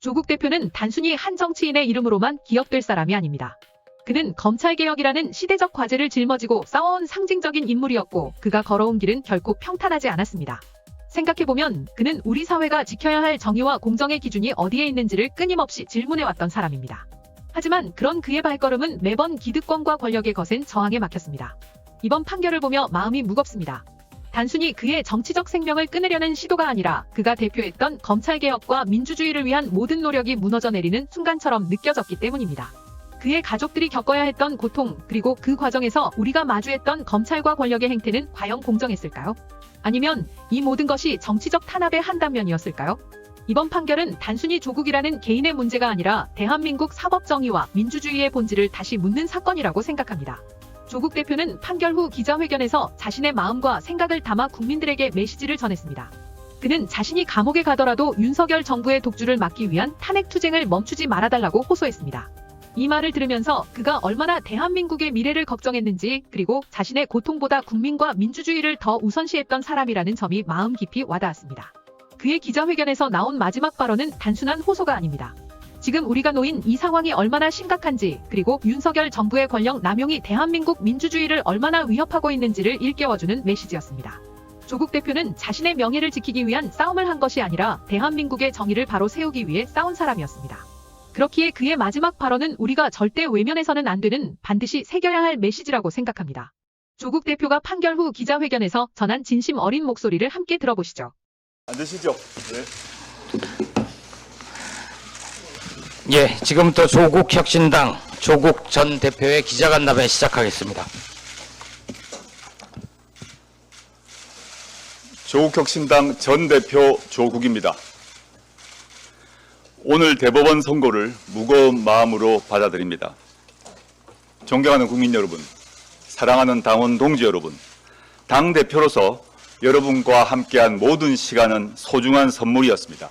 조국 대표는 단순히 한 정치인의 이름으로만 기억될 사람이 아닙니다. 그는 검찰개혁이라는 시대적 과제를 짊어지고 싸워온 상징적인 인물이었고 그가 걸어온 길은 결코 평탄하지 않았습니다. 생각해보면 그는 우리 사회가 지켜야 할 정의와 공정의 기준이 어디에 있는지를 끊임없이 질문해왔던 사람입니다. 하지만 그런 그의 발걸음은 매번 기득권과 권력의 거센 저항에 막혔습니다. 이번 판결을 보며 마음이 무겁습니다. 단순히 그의 정치적 생명을 끊으려는 시도가 아니라 그가 대표했던 검찰개혁과 민주주의를 위한 모든 노력이 무너져 내리는 순간처럼 느껴졌기 때문입니다. 그의 가족들이 겪어야 했던 고통, 그리고 그 과정에서 우리가 마주했던 검찰과 권력의 행태는 과연 공정했을까요? 아니면 이 모든 것이 정치적 탄압의 한 단면이었을까요? 이번 판결은 단순히 조국이라는 개인의 문제가 아니라 대한민국 사법 정의와 민주주의의 본질을 다시 묻는 사건이라고 생각합니다. 조국 대표는 판결 후 기자회견에서 자신의 마음과 생각을 담아 국민들에게 메시지를 전했습니다. 그는 자신이 감옥에 가더라도 윤석열 정부의 독주를 막기 위한 탄핵 투쟁을 멈추지 말아달라고 호소했습니다. 이 말을 들으면서 그가 얼마나 대한민국의 미래를 걱정했는지 그리고 자신의 고통보다 국민과 민주주의를 더 우선시했던 사람이라는 점이 마음 깊이 와닿았습니다. 그의 기자회견에서 나온 마지막 발언은 단순한 호소가 아닙니다. 지금 우리가 놓인 이 상황이 얼마나 심각한지 그리고 윤석열 정부의 권력 남용이 대한민국 민주주의를 얼마나 위협하고 있는지를 일깨워주는 메시지였습니다. 조국 대표는 자신의 명예를 지키기 위한 싸움을 한 것이 아니라 대한민국의 정의를 바로 세우기 위해 싸운 사람이었습니다. 그렇기에 그의 마지막 발언은 우리가 절대 외면해서는 안 되는 반드시 새겨야 할 메시지라고 생각합니다. 조국 대표가 판결 후 기자회견에서 전한 진심 어린 목소리를 함께 들어보시죠. 앉으시죠. 네. 예, 지금부터 조국 혁신당 조국 전 대표의 기자간담회 시작하겠습니다. 조국혁신당 전 대표 조국입니다. 오늘 대법원 선고를 무거운 마음으로 받아들입니다. 존경하는 국민 여러분, 사랑하는 당원 동지 여러분, 당 대표로서 여러분과 함께한 모든 시간은 소중한 선물이었습니다.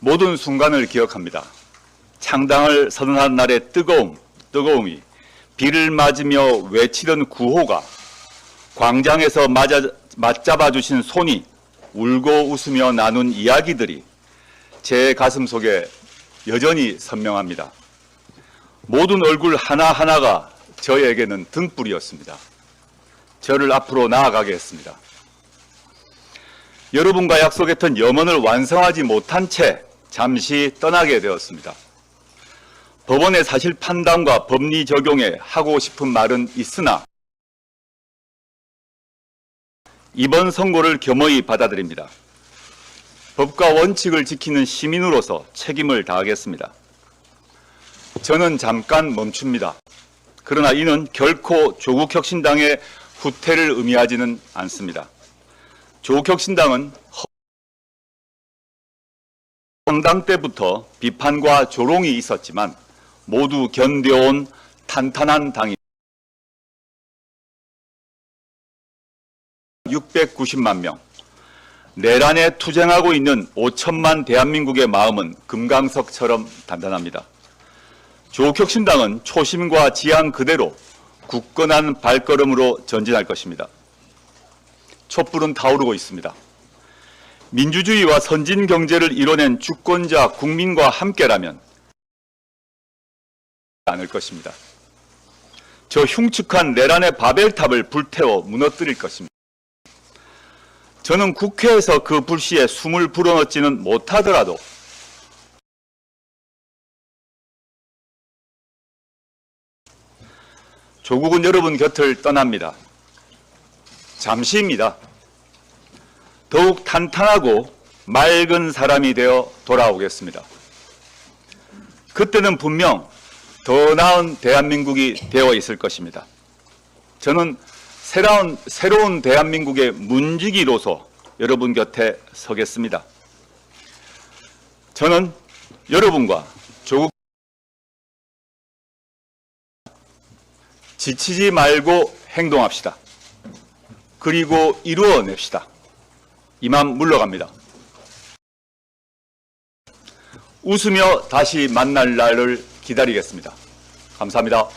모든 순간을 기억합니다. 창당을 선언한 날의 뜨거움, 뜨거움이 비를 맞으며 외치던 구호가 광장에서 맞아, 맞잡아 주신 손이 울고 웃으며 나눈 이야기들이 제 가슴 속에 여전히 선명합니다. 모든 얼굴 하나하나가 저에게는 등불이었습니다. 저를 앞으로 나아가게 했습니다. 여러분과 약속했던 염원을 완성하지 못한 채 잠시 떠나게 되었습니다. 법원의 사실 판단과 법리 적용에 하고 싶은 말은 있으나 이번 선고를 겸허히 받아들입니다. 법과 원칙을 지키는 시민으로서 책임을 다하겠습니다. 저는 잠깐 멈춥니다. 그러나 이는 결코 조국 혁신당의 후퇴를 의미하지는 않습니다. 조국 혁신당은 헌당 때부터 비판과 조롱이 있었지만 모두 견뎌온 탄탄한 당이 690만 명, 내란에 투쟁하고 있는 5천만 대한민국의 마음은 금강석처럼 단단합니다. 조국혁신당은 초심과 지향 그대로 굳건한 발걸음으로 전진할 것입니다. 촛불은 타오르고 있습니다. 민주주의와 선진 경제를 이뤄낸 주권자 국민과 함께라면 않을 것입니다. 저 흉측한 내란의 바벨탑을 불태워 무너뜨릴 것입니다. 저는 국회에서 그 불씨에 숨을 불어넣지는 못하더라도 조국은 여러분 곁을 떠납니다. 잠시입니다. 더욱 탄탄하고 맑은 사람이 되어 돌아오겠습니다. 그때는 분명 더 나은 대한민국이 되어 있을 것입니다. 저는 새로운, 새로운 대한민국의 문지기로서 여러분 곁에 서겠습니다. 저는 여러분과 조국 지치지 말고 행동합시다. 그리고 이루어냅시다. 이만 물러갑니다. 웃으며 다시 만날 날을 기다리겠습니다. 감사합니다.